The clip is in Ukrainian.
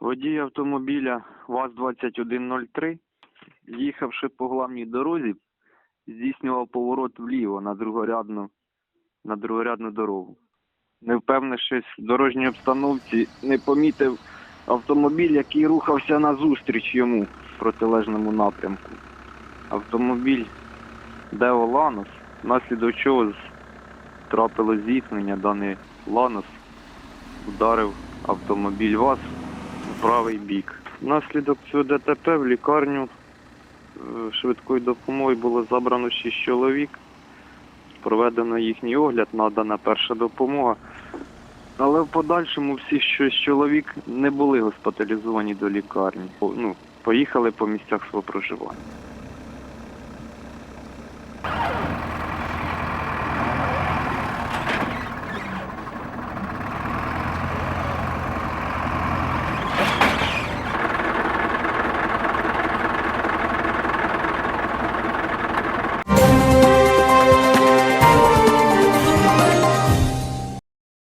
Водій автомобіля ВАЗ-2103, їхавши по главній дорозі, здійснював поворот вліво на другорядну, на другорядну дорогу. Не впевнившись в дорожній обстановці, не помітив автомобіль, який рухався назустріч йому в протилежному напрямку. Автомобіль Део Ланос, внаслідок чого трапило зіткнення, даний Ланос ударив автомобіль ВАЗ правий бік. Внаслідок цього ДТП в лікарню е, швидкої допомоги було забрано 6 чоловік. Проведено їхній огляд, надана перша допомога. Але в подальшому всі шість чоловік не були госпіталізовані до лікарні. Ну, поїхали по місцях свого проживання.